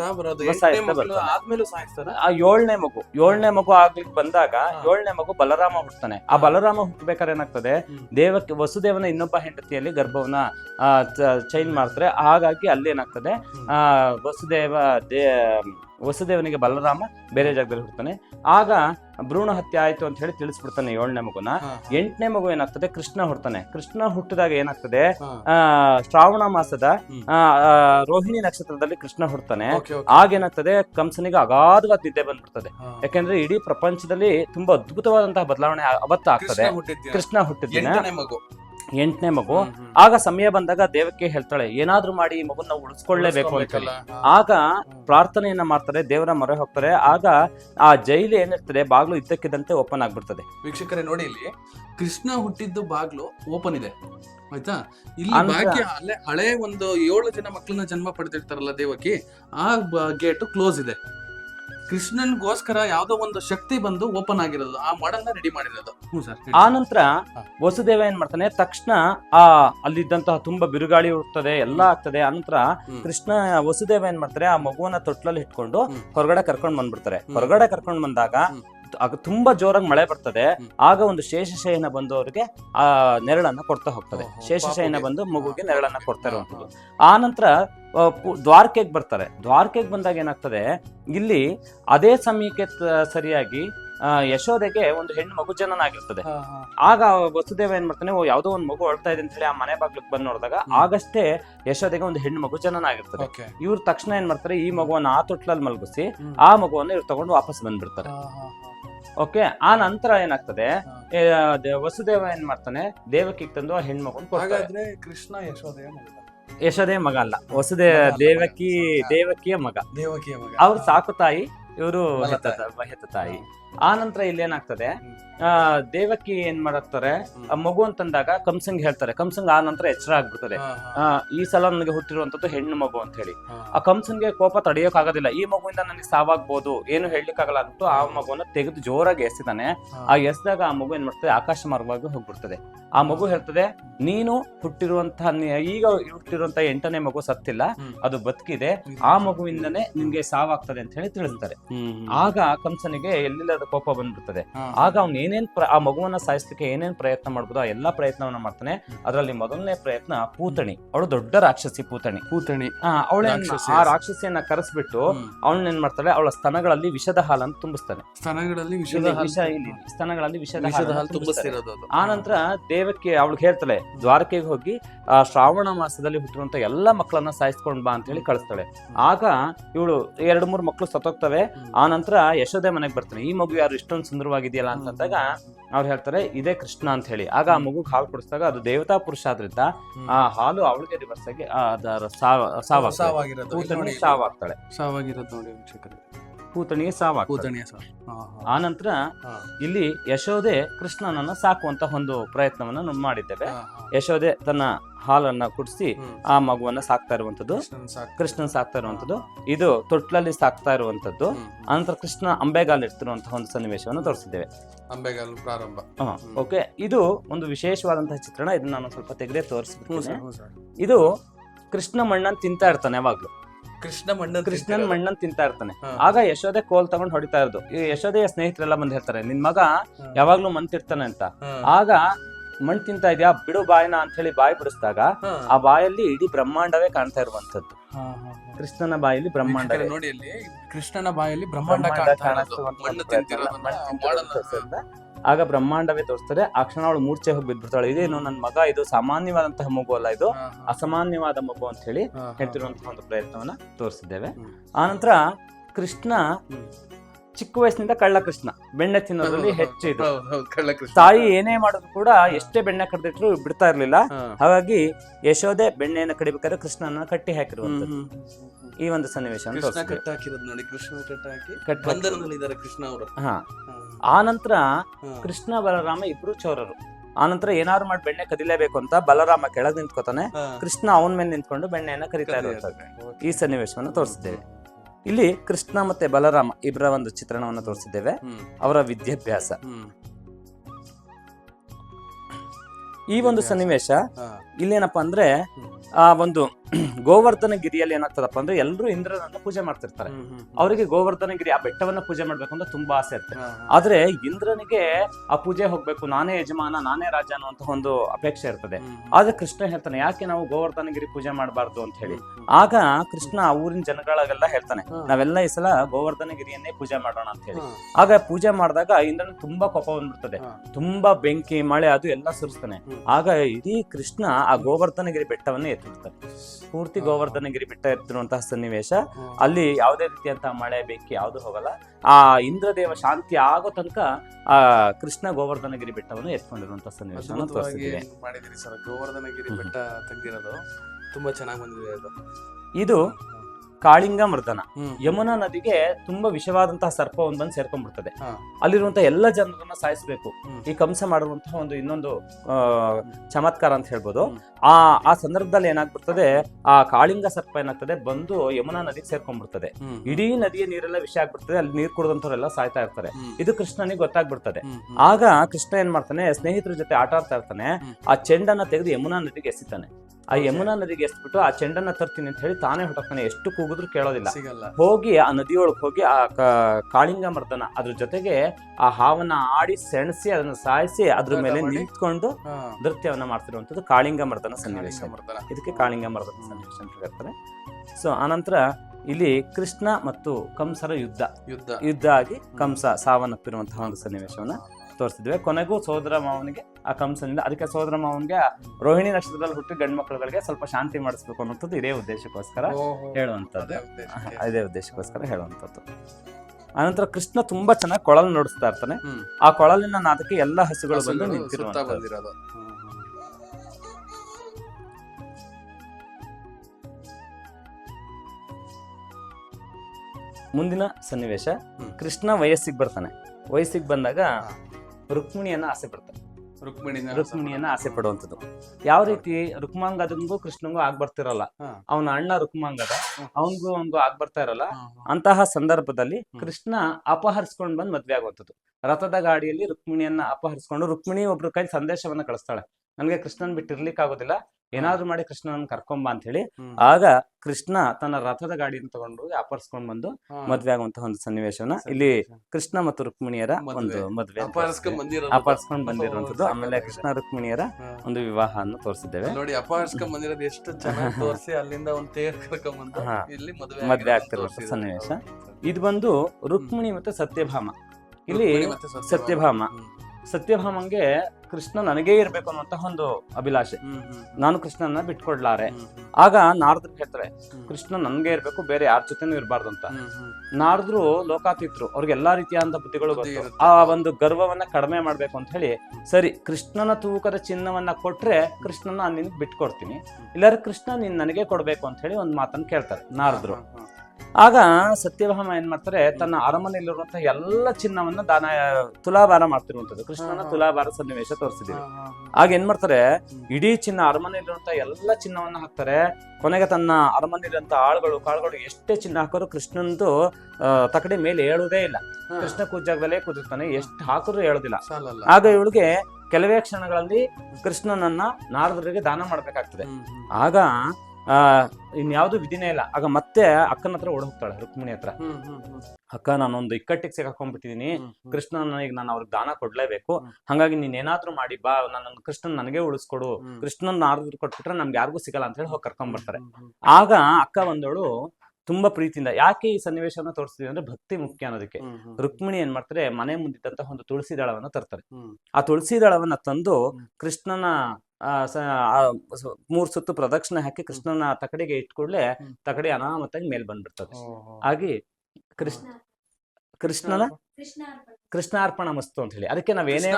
ಆ ಏಳನೇ ಮಗು ಏಳನೇ ಮಗು ಆಗ್ಲಿಕ್ಕೆ ಬಂದಾಗ. ಏಳನೇ ಮಗು ಬಲರಾಮ ಹುಟ್ಟುತ್ತಾನೆ. ಆ ಬಲರಾಮ ಹುಟ್ಟಬೇಕಾದ್ರೆ ಏನಾಗ್ತದೆ. ದೇವಕ್ಕೆ ವಸುದೇವನ ಇನ್ನೊಬ್ಬ ಹೆಂಡತಿಯಲ್ಲಿ ಗರ್ಭವನ್ನ ಚೈನ್ ಮಾಡ್ತಾರೆ. ಹಾಗಾಗಿ ಅಲ್ಲಿ ಏನಾಗ್ತದೆ? ಆ ವಸುದೇವ ದೇ ವಸುದೇವನಿಗೆ ಬಲರಾಮ ಬೇರೆ ಜಾಗದಲ್ಲಿ ಹುಡ್ತಾನೆ ಆಗ ಭ್ರೂಣ ಹತ್ಯೆ ಆಯ್ತು ಅಂತ ಹೇಳಿ ತಿಳಿಸ್ಬಿಡ್ತಾನೆ ಏಳನೇ ಮಗುನ. ಎಂಟನೇ ಮಗು ಏನಾಗ್ತದೆ? ಕೃಷ್ಣ ಹುಡ್ತಾನೆ. ಕೃಷ್ಣ ಹುಟ್ಟಿದಾಗ ಏನಾಗ್ತದೆ? ಆ ಶ್ರಾವಣ ಮಾಸದ ರೋಹಿಣಿ ನಕ್ಷತ್ರದಲ್ಲಿ ಕೃಷ್ಣ ಹುಡ್ತಾನೆ. ಆಗ ಏನಾಗ್ತದೆ? ಆಗೇನಾಗ್ತದೆ ಕಂಸನಿಗೆ ಅಗಾಧವಾದ ನಿದ್ದೆ ಬಂದ್ಬಿಡ್ತದೆ. ಯಾಕಂದ್ರೆ ಇಡೀ ಪ್ರಪಂಚದಲ್ಲಿ ತುಂಬಾ ಅದ್ಭುತವಾದಂತಹ ಬದಲಾವಣೆ ಅವತ್ತ ಆಗ್ತದೆ ಕೃಷ್ಣ ಹುಟ್ಟಿದ್ದೇನೆ ಕೃಷ್ಣ ಹುಟ್ಟಿದ ಎಂಟನೇ ಮಗು. ಆಗ ಸಮಯ ಬಂದಾಗ ದೇವಕ್ಕೆ ಹೇಳ್ತಾಳೆ ಏನಾದ್ರೂ ಮಾಡಿ ಈ ಮಗುನ ಉಳಿಸ್ಕೊಳ್ಳೇಬೇಕು ಅಂತ ಹೇಳಿ. ಆಗ. ಪ್ರಾರ್ಥನೆಯನ್ನ ಮಾಡ್ತಾರೆ ದೇವರ ಮೊರೆ ಹೋಗ್ತಾರೆ ಆಗ ಆ ಜೈಲು ಏನಿರ್ತದೆ ಬಾಗ್ಲು ಇದ್ದಕ್ಕಿದ್ದಂತೆ ಓಪನ್ ಆಗ್ಬಿಡ್ತದೆ. ವೀಕ್ಷಕರೇ ನೋಡಿ ಇಲ್ಲಿ ಕೃಷ್ಣ ಹುಟ್ಟಿದ್ದು ಬಾಗ್ಲು ಓಪನ್ ಇದೆ. ಆಯ್ತಾ? ಇಲ್ಲಿ ಬಾಕಿ ಹಳೆ ಹಳೆ ಒಂದು ಏಳು ಜನ ಮಕ್ಕಳನ್ನ ಜನ್ಮ ಪಡೆದಿರ್ತಾರಲ್ಲ ದೇವಕಿ ಆ ಗೇಟ್ ಕ್ಲೋಸ್ ಇದೆ. ಕೃಷ್ಣನ್ಗೋಸ್ಕರ ಯಾವ್ದೋ ಒಂದು ಶಕ್ತಿ ಬಂದು ಓಪನ್ ಆಗಿರೋದು. ಆ ಮಾಡಲ್ನ ರೆಡಿ ಮಾಡಿರೋದು. ಹ್ಞೂ ಸರ್ ಆ ನಂತರ ವಸುದೇವ ಏನ್ ಮಾಡ್ತಾನೆ ತಕ್ಷಣ ಆ ಅಲ್ಲಿದ್ದಂತಹ ತುಂಬಾ ಬಿರುಗಾಳಿ ಹೋಗ್ತದೆ ಎಲ್ಲ ಆಗ್ತದೆ. ಅನಂತರ ಹ್ಮ್. ಕೃಷ್ಣ ವಸುದೇವ ಏನ್ ಮಾಡ್ತಾರೆ ಆ ಮಗುವನ್ನ ತೊಟ್ಲಲ್ಲಿ ಇಟ್ಕೊಂಡು ಹೊರಗಡೆ ಕರ್ಕೊಂಡ್ ಬಂದ್ಬಿಡ್ತಾರೆ. ಹೊರಗಡೆ ಕರ್ಕೊಂಡ್ ಬಂದಾಗ. ಆಗ ತುಂಬಾ ಜೋರಾಗಿ ಮಳೆ ಬರ್ತದೆ. ಆಗ ಒಂದು ಶೇಷಶಯನ ಬಂದು ಅವ್ರಿಗೆ ಆ ನೆರಳನ್ನ ಕೊಡ್ತಾ ಹೋಗ್ತದೆ. ಶೇಷಶಯನ ಬಂದು ಮಗುಗೆ ನೆರಳನ್ನ. ಕೊಡ್ತಾ ಇರುವಂತದ್ದು ಆ ನಂತರ ದ್ವಾರಕೆಗೆ ಬರ್ತಾರೆ. ದ್ವಾರಕೆಗೆ ಬಂದಾಗ ಏನಾಗ್ತದೆ? ಇಲ್ಲಿ ಅದೇ ಸಮಯಕ್ಕೆ ಸರಿಯಾಗಿ ಯಶೋದೆಗೆ ಒಂದು ಹೆಣ್ಣು ಮಗು ಜನನ ಆಗಿರ್ತದೆ. ಆಗ ವಸುದೇವ ಏನ್ ಮಾಡ್ತಾನೆ ಓ ಯಾವ್ದೋ ಒಂದು ಮಗು ಅಳ್ತಾ ಇದೆ ಅಂತ ಹೇಳಿ ಆ ಮನೆ ಬಾಗ್ಲಿಗೆ ಬಂದ್ ನೋಡಿದಾಗ ಆಗಷ್ಟೇ ಯಶೋದೆಗೆ ಒಂದು ಹೆಣ್ಣು ಮಗು ಜನನ ಆಗಿರ್ತದೆ ಇವ್ರು ತಕ್ಷಣ ಏನ್ ಮಾಡ್ತಾರೆ ಈ ಮಗುವನ್ನ ಆ ತೊಟ್ಲಲ್ಲಿ ಮಲಗಿಸಿ ಆ ಮಗುವನ್ನ ಇವ್ರು ತಗೊಂಡು ವಾಪಸ್ ಬಂದ್ಬಿಡ್ತಾರೆ. ಓಕೆ? ಆ ನಂತರ ಏನಾಗ್ತದೆ ವಸುದೇವ ಏನ್ ಮಾಡ್ತಾನೆ ದೇವಕಿಗೆ ತಂದು ಆ ಹೆಣ್ಮಗು ಕೃಷ್ಣ ಯಶೋಧೆ ಮಗ. ಯಶೋದೆ ಮಗ ಅಲ್ಲ ಅಲ್ಲ, ದೇವಕಿ. ದೇವಕಿಯ ಮಗ ದೇವಕಿಯ ಮಗ ಅವ್ರು ಸಾಕು ತಾಯಿ ಇವರು. ಹೆತ್ತ ತಾಯಿ ಆ ನಂತರ ಇಲ್ಲೇನಾಗ್ತದೆ ಆ ದೇವಕಿ ಏನ್ ಮಾಡತ್ತಾರೆ? ಮಗು ಆ ಮಗು ಅಂತಂದಾಗ ಕಂಸಂಗ್ ಹೇಳ್ತಾರೆ. ಕಂಸಂಗ್ ಆ ನಂತರ ಎಚ್ಚರ ಆಗ್ಬಿಡ್ತದೆ. ಆ, ಈ ಸಲ ನನಗೆ ಹುಟ್ಟಿರುವಂತದ್ದು ಹೆಣ್ಣು ಮಗು ಅಂತ ಹೇಳಿ. ಆ ಕಂಸನ್ಗೆ ಕೋಪ ತಡೆಯೋಕ್ ಆಗೋದಿಲ್ಲ ಈ ಮಗುವಿಂದ ನನಗೆ ಸಾವಾಗ್ಬೋದು ಏನು ಹೇಳಲಿಕ್ಕಾಗಲ್ಲ ಅಂದ್ಬಿಟ್ಟು ಆ ಮಗುವನ್ನ ತೆಗೆದು ಜೋರಾಗಿ ಎಸಿತಾನೆ ಆ ಎಸ್ದಾಗ ಆ ಮಗು ಏನ್ ಮಾಡ್ತದೆ? ಆಕಾಶ ಮಾರ್ಗವಾಗಿ ಹೋಗ್ಬಿಡ್ತದೆ. ಆ ಮಗು ಹೇಳ್ತದೆ ನೀನು ಹುಟ್ಟಿರುವಂತಹ ನಿ- ಈಗ ಹುಟ್ಟಿರುವಂತಹ ಎಂಟನೇ ಮಗು ಸತ್ತಿಲ್ಲ. ಅದು ಬದುಕಿದೆ. ಆ ಮಗುವಿಂದನೇ ನಿಮ್ಗೆ ಸಾವಾಗ್ತದೆ ಅಂತ ಹೇಳಿ ತಿಳಿಸ್ತಾರೆ. ಆಗ ಕಂಸನಿಗೆ ಎಲ್ಲಿಲ್ಲದ ಕೋಪ ಬಂದ್ಬಿಡ್ತದೆ. ಆಗ ಅವ್ನು ಏನೇನ್ ಆ ಮಗುವನ್ನ ಸಾಯಿಸ್ಲಿಕ್ಕೆ ಏನೇನ್ ಪ್ರಯತ್ನ ಮಾಡ್ಬೋದು ಆ ಎಲ್ಲಾ ಪ್ರಯತ್ನವನ್ನ ಮಾಡ್ತಾನೆ. ಅದರಲ್ಲಿ ಮೊದಲನೇ ಪ್ರಯತ್ನ ಪೂತಣಿ. ಅವಳು ದೊಡ್ಡ ರಾಕ್ಷಸಿ ಪೂತಣಿ. ಪೂತಣಿ. ಅವಳೇ ಆ ರಾಕ್ಷಸಿಯನ್ನ ಕರೆಸ್ಬಿಟ್ಟು. ಅವಳನ್ನ ಏನ್ ಮಾಡ್ತಾಳೆ? ಅವಳ ಸ್ತನಗಳಲ್ಲಿ ವಿಷದ ಹಾಲನ್ನು ತುಂಬಿಸ್ತಾನೆ. ಸ್ತನಗಳಲ್ಲಿ ವಿಷದ ಸ್ತನಗಳಲ್ಲಿ ವಿಷದ ಹಾಲು ತುಂಬಿಸ್ತಾರೆ. ತುಂಬಿಸ್ತಿರೋದು ಆ ನಂತರ ದೇವಕ್ಕೆ ಅವಳಿಗೆ ಹೇಳ್ತಾಳೆ ದ್ವಾರಕೆಗೆ ಹೋಗಿ ಆ ಶ್ರಾವಣ ಮಾಸದಲ್ಲಿ ಹುಟ್ಟಿರುವಂತ ಎಲ್ಲಾ ಮಕ್ಕಳನ್ನ ಸಾಯಿಸ್ಕೊಂಡ್ ಬಾ ಅಂತ ಹೇಳಿ ಕಳಿಸ್ತಾಳೆ ಆಗ ಇವಳು ಎರಡು ಮೂರು ಮಕ್ಕಳು ಸತ್ತೋಗ್ತವೆ. ಆ ನಂತರ ಯಶೋದೆ ಮನೆಗೆ ಬರ್ತಾನೆ. ಈ ಮಗು ಯಾರು ಇಷ್ಟೊಂದು ಸುಂದರವಾಗಿದೆಯಲ್ಲ ಅಂತಂದಾಗ ಅವ್ರು ಹೇಳ್ತಾರೆ ಇದೇ ಕೃಷ್ಣ ಅಂತ ಹೇಳಿ. ಆಗ ಆ ಮಗು ಹಾಲು ಕುಡಿಸಿದಾಗ ಅದು ದೇವತಾ ಪುರುಷ ಆದ್ರಿಂದ ಆ ಹಾಲು ಅವಳಿಗೆ ರಿವರ್ಸ್ ಆಗಿ ಅದರ ಸಾವ ಸಾವಾಗಿರೋದು. ಸಾವಾಗ್ತಾಳೆ. ಸಾವಾಗಿರೋದು ನೋಡಿ ವೀಕ್ಷಕರೇ. ಪೂತಣಿಗೆ ಸಾವ. ಪೂತಣಿಯ. ಆ ನಂತರ ಇಲ್ಲಿ ಯಶೋದೆ ಕೃಷ್ಣನನ್ನ ಸಾಕುವಂತ ಒಂದು ಪ್ರಯತ್ನವನ್ನ ನಾವು ಮಾಡಿದ್ದೇವೆ. ಯಶೋದೆ ತನ್ನ ಹಾಲನ್ನ ಕುಡಿಸಿ ಆ ಮಗುವನ್ನ ಸಾಕ್ತಾ ಇರುವಂತದ್ದು. ಕೃಷ್ಣನ್ ಸಾಕ್ತಾ ಇರುವಂತದ್ದು. ಇದು ತೊಟ್ಲಲ್ಲಿ ಸಾಕ್ತಾ ಇರುವಂತದ್ದು. ಆನಂತರ ಕೃಷ್ಣ ಅಂಬೆಗಾಲ್ ಇರ್ತಿರುವಂತಹ ಒಂದು ಸನ್ನಿವೇಶವನ್ನು ತೋರಿಸಿದ್ದೇವೆ. ಅಂಬೆಗಾಲು ಪ್ರಾರಂಭ. ಓಕೆ. ಇದು ಒಂದು ವಿಶೇಷವಾದಂತಹ ಚಿತ್ರಣ. ಇದನ್ನ ನಾನು ಸ್ವಲ್ಪ ತೆಗೆದೇ ತೋರಿಸ್ಬೇಕು. ಇದು ಕೃಷ್ಣ ಮಣ್ಣನ್ ತಿಂತಾ ಇರ್ತಾನೆ ಯಾವಾಗ್ಲೂ. ಕೃಷ್ಣ ಮಣ್ಣನ್ ಕೃಷ್ಣನ್. ಮಣ್ಣನ್ ತಿಂತಾ ಇರ್ತಾನೆ. ಆಗ ಯಶೋದೆ ಕೋಲ್ ತಗೊಂಡ್ ಹೊಡಿತಾ ಇರೋದು. ಈ ಯಶೋದೆಯ ಸ್ನೇಹಿತರೆಲ್ಲ ಬಂದ್ ಹೇಳ್ತಾರೆ ನಿನ್ ಮಗ. ಯಾವಾಗ್ಲೂ ಮಂತಿರ್ತಾನೆ ತಿರ್ತಾನೆ ಅಂತ. ಆಗ ಮಣ್ ತಿಂತಾ ಇದ್ಯಾ? ಬಿಡು ಬಾಯಿನ ಅಂತ ಹೇಳಿ ಬಾಯಿ ಬಿಡಿಸಿದಾಗ ಆ ಬಾಯಲ್ಲಿ ಇಡೀ ಬ್ರಹ್ಮಾಂಡವೇ ಕಾಣ್ತಾ ಇರುವಂತದ್ದು. ಕೃಷ್ಣನ ಬಾಯಲ್ಲಿ ಬ್ರಹ್ಮಾಂಡ ನೋಡಿ ಕೃಷ್ಣನ ಬಾಯಲ್ಲಿ ಬ್ರಹ್ಮಾಂಡ ಆಗ ಬ್ರಹ್ಮಾಂಡವೇ ತೋರಿಸ್ತಾರೆ ಆ ಕ್ಷಣ ಅವಳು ಮೂರ್ಛೆ ಹೋಗಿ ಬಿದ್ಬಿಡ್ತಾಳೆ. ಇದೇನು ನನ್ನ ಮಗ ಇದು ಸಾಮಾನ್ಯವಾದಂತಹ ಮಗು ಅಲ್ಲ ಇದು? ಅಸಾಮಾನ್ಯವಾದ ಮಗು ಅಂತ ಹೇಳಿ. ಹೇಳ್ತಿರುವಂತಹ ಒಂದು ಪ್ರಯತ್ನವನ್ನ ತೋರಿಸಿದ್ದೇವೆ. ಆನಂತರ ಕೃಷ್ಣ ಚಿಕ್ಕ ವಯಸ್ಸಿನಿಂದ ಕಳ್ಳ ಕೃಷ್ಣ ಬೆಣ್ಣೆ ತಿನ್ನೋದ್ರಲ್ಲಿ ಹೆಚ್ಚು ಇದು. ತಾಯಿ ಏನೇ ಮಾಡಿದ್ರು ಕೂಡ ಎಷ್ಟೇ ಬೆಣ್ಣೆ ಕಡ್ದಿಟ್ರು ಬಿಡ್ತಾ ಇರ್ಲಿಲ್ಲ. ಹಾಗಾಗಿ ಯಶೋದೆ ಬೆಣ್ಣೆಯನ್ನು ಕಡಿಬೇಕಾದ್ರೆ ಕೃಷ್ಣನ ಕಟ್ಟಿ ಹಾಕಿರುವಂತದ್ದು. ಈ ಒಂದು ಸನ್ನಿವೇಶ ಕೃಷ್ಣ ಕಟ್ಟಾಕಿ ಕಟ್ಟ ಹಾಕಿರೋದು ನೋಡಿ ಕೃಷ್ಣ ಕಟ್ಟ ಹಾಕಿ ಕಟ್ಟಿ ಬಂಧನದಲ್ಲಿ ಇದ್ದಾರೆ ಕೃಷ್ಣ ಅವರು. ಹಾ. ಆ ನಂತರ ಕೃಷ್ಣ ಬಲರಾಮ ಇಬ್ರು ಚೋರರು. ಆ ನಂತರ ಏನಾದ್ರು ಮಾಡಿ ಬೆಣ್ಣೆ ಕದಿಲೇಬೇಕು ಅಂತ ಬಲರಾಮ ಕೆಳಗ್ ನಿಂತ್ಕೋತಾನೆ. ಕೃಷ್ಣ ಅವನ ಮೇಲೆ ನಿಂತ್ಕೊಂಡು ಬೆಣ್ಣೆಯನ್ನ ಕರಿತಾ ಇರುವಂತದ್ದು ಈ ಸನ್ನಿವೇಶವನ್ನು ತೋರಿಸಿದ್ದೇವೆ. ಇಲ್ಲಿ ಕೃಷ್ಣ ಮತ್ತೆ ಬಲರಾಮ ಇಬ್ಬರ ಒಂದು ಚಿತ್ರಣವನ್ನು ತೋರಿಸಿದ್ದೇವೆ. ಅವರ ವಿದ್ಯಾಭ್ಯಾಸ. ಈ ಒಂದು ಸನ್ನಿವೇಶ ಇಲ್ಲೇನಪ್ಪ ಅಂದ್ರೆ ಆ ಒಂದು <clears throat> ಗೋವರ್ಧನ ಗಿರಿಯಲ್ಲಿ ಏನಾಗ್ತದಪ್ಪ ಅಂದ್ರೆ ಎಲ್ಲರೂ ಇಂದ್ರನನ್ನ ಪೂಜೆ ಮಾಡ್ತಿರ್ತಾರೆ. ಅವರಿಗೆ ಗೋವರ್ಧನ ಗಿರಿ ಆ ಬೆಟ್ಟವನ್ನ ಪೂಜೆ ಮಾಡ್ಬೇಕು ಅಂತ ತುಂಬಾ ಆಸೆ ಇರ್ತದೆ ಆದ್ರೆ ಇಂದ್ರನಿಗೆ ಆ ಪೂಜೆ ಹೋಗ್ಬೇಕು ನಾನೇ ಯಜಮಾನ ನಾನೇ ರಾಜ ಅನ್ನುವಂತ ಒಂದು ಅಪೇಕ್ಷೆ ಇರ್ತದೆ. ಆದ್ರೆ ಕೃಷ್ಣ ಹೇಳ್ತಾನೆ ಯಾಕೆ ನಾವು ಗೋವರ್ಧನಗಿರಿ ಪೂಜೆ ಮಾಡಬಾರ್ದು? ಅಂತ ಹೇಳಿ. ಆಗ ಕೃಷ್ಣ ಆ ಊರಿನ ಜನಗಳಿಗೆಲ್ಲ ಹೇಳ್ತಾನೆ ನಾವೆಲ್ಲ ಈ ಸಲ ಗೋವರ್ಧನಗಿರಿಯನ್ನೇ ಪೂಜೆ ಮಾಡೋಣ ಅಂತ ಹೇಳಿ. ಆಗ ಪೂಜೆ ಮಾಡಿದಾಗ ಇಂದ್ರನ ತುಂಬಾ ಕೋಪ ಬಂದ್ಬಿಡ್ತದೆ. ತುಂಬಾ ಬೆಂಕಿ ಮಳೆ ಅದು ಎಲ್ಲ ಸುರಿಸ್ತಾನೆ. ಆಗ ಇಡೀ ಕೃಷ್ಣ ಆ ಗೋವರ್ಧನಗಿರಿ ಬೆಟ್ಟವನ್ನೇ ಎತ್ತಿಡ್ತಾನೆ ಪೂರ್ತಿ. ಗೋವರ್ಧನಗಿರಿ ಬೆಟ್ಟ ಇರ್ತಿರುವಂತಹ ಸನ್ನಿವೇಶ. ಅಲ್ಲಿ ಯಾವುದೇ ರೀತಿಯಂತಹ ಮಳೆ ಬೆಂಕಿ ಯಾವುದು ಹೋಗಲ್ಲ. ಆ ಇಂದ್ರದೇವ ಶಾಂತಿ ಆಗೋ ತನಕ ಆ ಕೃಷ್ಣ ಗೋವರ್ಧನಗಿರಿ ಬೆಟ್ಟವನ್ನು ಎತ್ಕೊಂಡಿರುವಂತಹ ಸನ್ನಿವೇಶವನ್ನು ಅದ್ಭುತವಾಗಿ ತೋರಿಸಿದ್ದೀವಿ ಮಾಡಿದಿರಿ ಸರ್. ಗೋವರ್ಧನಗಿರಿ. ಬೆಟ್ಟ ತೆಗ್ದಿರೋದು. ತುಂಬಾ ಚೆನ್ನಾಗಿ ಬಂದಿದೆ ಅದು. ಇದು ಕಾಳಿಂಗ ಮರ್ದನ ಯಮುನಾ ನದಿಗೆ ತುಂಬಾ ವಿಷವಾದಂತಹ ಸರ್ಪ ಒಂದ್ ಬಂದು ಸೇರ್ಕೊಂಡ್ಬಿಡ್ತದೆ. ಅಲ್ಲಿರುವಂತಹ ಎಲ್ಲ ಜನರನ್ನ ಸಾಯಿಸಬೇಕು. ಈ ಕಂಸ ಮಾಡುವಂತಹ ಒಂದು ಇನ್ನೊಂದು ಚಮತ್ಕಾರ ಅಂತ ಹೇಳ್ಬೋದು. ಆ ಆ ಸಂದರ್ಭದಲ್ಲಿ ಏನಾಗ್ಬಿಡ್ತದೆ ಆ ಕಾಳಿಂಗ ಸರ್ಪ ಏನಾಗ್ತದೆ ಬಂದು ಯಮುನಾ ನದಿಗೆ ಸೇರ್ಕೊಂಡ್ಬಿಡ್ತದೆ. ಇಡೀ ನದಿಯ ನೀರೆಲ್ಲ ವಿಷ ಆಗ್ಬಿಡ್ತದೆ ಅಲ್ಲಿ ನೀರ್ ಕುಡಿದಂತವ್ರೆಲ್ಲ ಸಾಯ್ತಾ ಇರ್ತಾರೆ. ಇದು ಕೃಷ್ಣನಿಗೆ ಗೊತ್ತಾಗ್ಬಿಡ್ತದೆ. ಆಗ ಕೃಷ್ಣ ಏನ್ ಮಾಡ್ತಾನೆ ಸ್ನೇಹಿತರ ಜೊತೆ ಆಟ ಆಡ್ತಾ ಇರ್ತಾನೆ ಆ ಚೆಂಡನ್ನ ತೆಗೆದು ಯಮುನಾ ನದಿಗೆ ಎಸಿತಾನೆ. ಆ ಯಮುನಾ ನದಿಗೆ ಎಸ್ಬಿಟ್ಟು ಆ ಚೆಂಡನ್ನ ತರ್ತೀನಿ ಅಂತ ಹೇಳಿ ತಾನೇ ಹೊಟ್ಟೋಗ್ತಾನೆ ಎಷ್ಟು ಕೂಗಿದ್ರು ಕೇಳೋದಿಲ್ಲ. ಸಿಗಲ್ಲ. ಹೋಗಿ ಆ ನದಿಯೊಳಗೆ ಹೋಗಿ ಆ ಕ- ಕಾಳಿಂಗ ಮರ್ದನ ಅದ್ರ ಜೊತೆಗೆ ಆ ಹಾವನ್ನ ಆಡಿ ಸೆಣಸಿ ಅದನ್ನ ಸಾಯಿಸಿ ಅದ್ರ ಮೇಲೆ ಮಾಡಿ? ನಿಂತ್ಕೊಂಡು ಹಾ. ನೃತ್ಯವನ್ನ ಮಾಡ್ತಿರುವಂತದ್ದು ಕಾಳಿಂಗ ಮರ್ದನ ಸನ್ನಿವೇಶ ಇದಕ್ಕೆ ಕಾಳಿಂಗ ಮರ್ದನ ಸನ್ನಿವೇಶ ಅಂತ ಹೇಳ್ತಾರೆ. ಸೊ ಆನಂತರ ಇಲ್ಲಿ ಕೃಷ್ಣ ಮತ್ತು ಕಂಸರ ಯುದ್ಧ. ಯುದ್ಧ. ಯುದ್ಧ ಆಗಿ ಕಂಸ ಸಾವನ್ನಪ್ಪಿರುವಂತಹ ಒಂದು ಸನ್ನಿವೇಶವನ್ನ ತೋರಿಸಿದ್ವಿ. ಕೊನೆಗೂ ಸೋದರ ಮಾವನಿಗೆ ಆ ಕಂಸನಿಂದ ಅದಕ್ಕೆ ಸೋದರ ಮಾವನಿಗೆ ರೋಹಿಣಿ ನಕ್ಷತ್ರದಲ್ಲಿ ಹುಟ್ಟಿ ಗಂಡು ಮಕ್ಕಳುಗಳಿಗೆ ಸ್ವಲ್ಪ ಶಾಂತಿ ಮಾಡಿಸ್ಬೇಕು ಅನ್ನೋಂಥದ್ದು ಇದೇ ಉದ್ದೇಶಕ್ಕೋಸ್ಕರ. ಹೇಳುವಂಥದ್ದು. ಅದೇ ಇದೇ ಉದ್ದೇಶಕ್ಕೋಸ್ಕರ ಹೇಳುವಂಥದ್ದು. ಆನಂತರ ಕೃಷ್ಣ ತುಂಬಾ ಚೆನ್ನಾಗಿ ಕೊಳಲು ನೋಡಿಸ್ತಾ ಇರ್ತಾನೆ. ಆ ಕೊಳಲಿನ ನಾದಕ್ಕೆ ಎಲ್ಲ ಹಸುಗಳು ಬಂದು ಹ್ಮ್. ಮುಂದಿನ ಸನ್ನಿವೇಶ ಕೃಷ್ಣ ವಯಸ್ಸಿಗೆ ಬರ್ತಾನೆ. ವಯಸ್ಸಿಗೆ ಬಂದಾಗ. ರುಕ್ಮಿಣಿಯನ್ನ ಆಸೆ ಪಡ್ತಾರೆ ರುಕ್ಮಿಣಿನ ರುಕ್ಮಿಣಿಯನ್ನ ಆಸೆ ಪಡುವಂಥದ್ದು ಯಾವ ರೀತಿ ರುಕ್ಮಾಂಗದಂಗೂ ಕೃಷ್ಣಂಗೂ ಆಗ್ ಬರ್ತಿರಲ್ಲ. ಅವನ ಅಣ್ಣ ರುಕ್ಮಾಂಗದ. ಅವನಿಗೂ ಅವನಿಗೂ ಆಗ್ ಬರ್ತಾ ಇರಲ್ಲ. ಅಂತಹ ಸಂದರ್ಭದಲ್ಲಿ. ಕೃಷ್ಣ ಅಪಹರಿಸ್ಕೊಂಡ್ ಬಂದ್ ಮದ್ವೆ ಆಗುವಂಥದ್ದು ರಥದ ಗಾಡಿಯಲ್ಲಿ ರುಕ್ಮಿಣಿಯನ್ನ ಅಪಹರಿಸ್ಕೊಂಡು ರುಕ್ಮಿಣಿ ಒಬ್ರ ಕೈ ಸಂದೇಶವನ್ನ ಕಳಿಸ್ತಾಳೆ. ನನಗೆ ಕೃಷ್ಣನ್ ಬಿಟ್ಟಿರ್ಲಿಕ್ಕೆ ಆಗೋದಿಲ್ಲ. ಏನಾದ್ರು ಮಾಡಿ ಕೃಷ್ಣನ ಕರ್ಕೊಂಬ ಅಂತ ಹೇಳಿ ಆಗ ಕೃಷ್ಣ ತನ್ನ ರಥದ ಗಾಡಿಯನ್ನು ತಗೊಂಡು ಹೋಗಿ ಅಪಹರಿಸ್ಕೊಂಡ್ ಬಂದು. ಮದ್ವೆ ಆಗುವಂತಹ ಒಂದು ಸನ್ನಿವೇಶವನ್ನ ಇಲ್ಲಿ ಕೃಷ್ಣ ಮತ್ತು ರುಕ್ಮಿಣಿಯರ ಒಂದು ಮದ್ವೆ ಅಪಹರಿಸ್ಕೊಂಡ್. ಬಂದಿರುವಂತದ್ದು ಆಮೇಲೆ ಕೃಷ್ಣ ರುಕ್ಮಿಣಿಯರ ಒಂದು ಒಂದು ವಿವಾಹವನ್ನು ತೋರಿಸಿದ್ದೇವೆ. ನೋಡಿ ಅಪಹರಿಸ್ಕೊಂಡ್ ಬಂದಿರೋದು ಎಷ್ಟು ಚೆನ್ನಾಗಿ ತೋರಿಸಿ ಅಲ್ಲಿಂದ ಒಂದು ತೇರ್ ಕರ್ಕೊಂಡ್ ಮದುವೆ ಆಗ್ತಿರುವಂತ ಸನ್ನಿವೇಶ. ಇದು ಬಂದು ರುಕ್ಮಿಣಿ ಮತ್ತೆ ಸತ್ಯಭಾಮ. ಇಲ್ಲಿ ಸತ್ಯಭಾಮ. ಸತ್ಯಭಾಮಂಗೆ ಕೃಷ್ಣ ನನಗೇ ಇರ್ಬೇಕು ಅನ್ನುವಂತಹ ಒಂದು ಅಭಿಲಾಷೆ. ನಾನು ಕೃಷ್ಣನ ಬಿಟ್ಕೊಡ್ಲಾರೆ. ಆಗ ನಾರದ್ರು ಹೇಳ್ತಾರೆ. ಕೃಷ್ಣ ನನ್ಗೆ ಇರ್ಬೇಕು ಬೇರೆ ಯಾರ ಜೊತೆನೂ ಇರಬಾರ್ದು ಅಂತ. ನಾರದ್ರು ಲೋಕಾತೀತರು ಅವ್ರಿಗೆ ಎಲ್ಲಾ ರೀತಿಯಾದ ಬುದ್ಧಿಗಳು ಆ ಒಂದು ಗರ್ವವನ್ನ ಕಡಿಮೆ ಮಾಡ್ಬೇಕು ಅಂತ ಹೇಳಿ ಸರಿ ಕೃಷ್ಣನ ತೂಕದ ಚಿನ್ನವನ್ನ ಕೊಟ್ರೆ ಕೃಷ್ಣನ ನಿನ್ ಬಿಟ್ಕೊಡ್ತೀನಿ. ಇಲ್ಲಾರ ಕೃಷ್ಣ ನೀನ್ ನನಗೆ ಕೊಡ್ಬೇಕು ಅಂತ ಹೇಳಿ ಒಂದು ಮಾತನ್ನ ಕೇಳ್ತಾರೆ ನಾರದ್ರು. ಆಗ ಸತ್ಯಭಾಮ ಏನ್ ಮಾಡ್ತಾರೆ? ತನ್ನ ಅರಮನೆಯಲ್ಲಿರುವಂತಹ ಎಲ್ಲ ಚಿನ್ನವನ್ನ ದಾನ ತುಲಾಭಾರ ಮಾಡ್ತಿರುವಂತದ್ದು ಕೃಷ್ಣನ. ತುಲಾಭಾರ ಸನ್ನಿವೇಶ ಹಾ. ಆಗ ಏನ್ ಮಾಡ್ತಾರೆ? ಇಡೀ ಚಿನ್ನ ಅರಮನೆಯಲ್ಲಿರುವಂತಹ ಎಲ್ಲ ಚಿನ್ನವನ್ನ ಹಾಕ್ತಾರೆ. ಕೊನೆಗೆ ತನ್ನ ಅರಮನೆಯಲ್ಲಿರುವಂತ ಆಳುಗಳು ಕಾಳುಗಳು ಎಷ್ಟೇ ಚಿನ್ನ ಹಾಕೋರು ಕೃಷ್ಣಂದು ತಕಡೆ ಮೇಲೆ ಹೇಳುವುದೇ ಇಲ್ಲ. ಕೃಷ್ಣ ಕೂಜಾಗದಲ್ಲೇ ಕೂತಿರ್ತಾನೆ. ಎಷ್ಟು ಹಾಕಿದ್ರು ಹೇಳೋದಿಲ್ಲ ಆಗ ಇವಳಿಗೆ ಕೆಲವೇ ಕ್ಷಣಗಳಲ್ಲಿ ಕೃಷ್ಣನನ್ನ ನಾರದರಿಗೆ ದಾನ ಮಾಡ್ಬೇಕಾಗ್ತದೆ. ಆಗ ಇನ್ಯಾವುದು ವಿಧಿನೇ ಇಲ್ಲ ಆಗ ಮತ್ತೆ ಅಕ್ಕನ ಹತ್ರ ಓಡ್ ಹೋಗ್ತಾಳೆ ರುಕ್ಮಿಣಿ ಹತ್ರ. ಅಕ್ಕ ನಾನೊಂದು ಇಕ್ಕಟ್ಟಿಗೆ ಸಿಗಾಕೊಂಡ್ಬಿಟ್ಟಿದೀನಿ. ಕೃಷ್ಣ ನನಗೆ ನಾನು ಅವ್ರಿಗೆ ದಾನ ಕೊಡ್ಲೇಬೇಕು. ಹಂಗಾಗಿ ನೀನ್ ಏನಾದ್ರೂ ಮಾಡಿ ಬಾ ನನ್ನ ಕೃಷ್ಣನ್ ನನಗೆ ಉಳಿಸ್ಕೊಡು. ಕೃಷ್ಣನ್ ನಾರದ್ರು ಕೊಟ್ಬಿಟ್ರೆ ನಮ್ಗೆ ಯಾರಿಗೂ ಸಿಗಲ್ಲ ಅಂತ ಹೇಳಿ ಹೋಗಿ ಕರ್ಕೊಂಡ್ ಬರ್ತಾರೆ. ಆಗ ಅಕ್ಕ ಬಂದವಳು ತುಂಬಾ ಪ್ರೀತಿಯಿಂದ ಯಾಕೆ ಈ ಸನ್ನಿವೇಶವನ್ನ ತೋರಿಸ್ತೀವಿ ಅಂದ್ರೆ ಭಕ್ತಿ ಮುಖ್ಯ ಅನ್ನೋದಕ್ಕೆ. ರುಕ್ಮಿಣಿ ಏನ್ ಮಾಡ್ತಾರೆ ಮನೆ ಮುಂದಿದ್ದಂತಹ ಒಂದು ತುಳಸಿ ದಳವನ್ನ ತರ್ತಾರೆ ಆ ತುಳಸಿ ದಳವನ್ನ ತಂದು ಕೃಷ್ಣನ ಮೂರ್ ಸುತ್ತು ಪ್ರದಕ್ಷಿಣೆ ಹಾಕಿ ಕೃಷ್ಣನ ತಕಡಿಗೆ ಇಟ್ಕೊಡ್ಲೆ ಹ್ಮ್. ತಕಡಿ ಅನಾಮತಾಗಿ ಮೇಲ್ ಬಂದ್ಬಿಡ್ತದೆ. ಹಾಗೆ ಕೃಷ್ಣ ಕೃಷ್ಣನ ಕೃಷ್ಣಾರ್ಪಣ ಮಸ್ತು ಅಂತ ಹೇಳಿ. ಅದಕ್ಕೆ ನಾವೇನೇ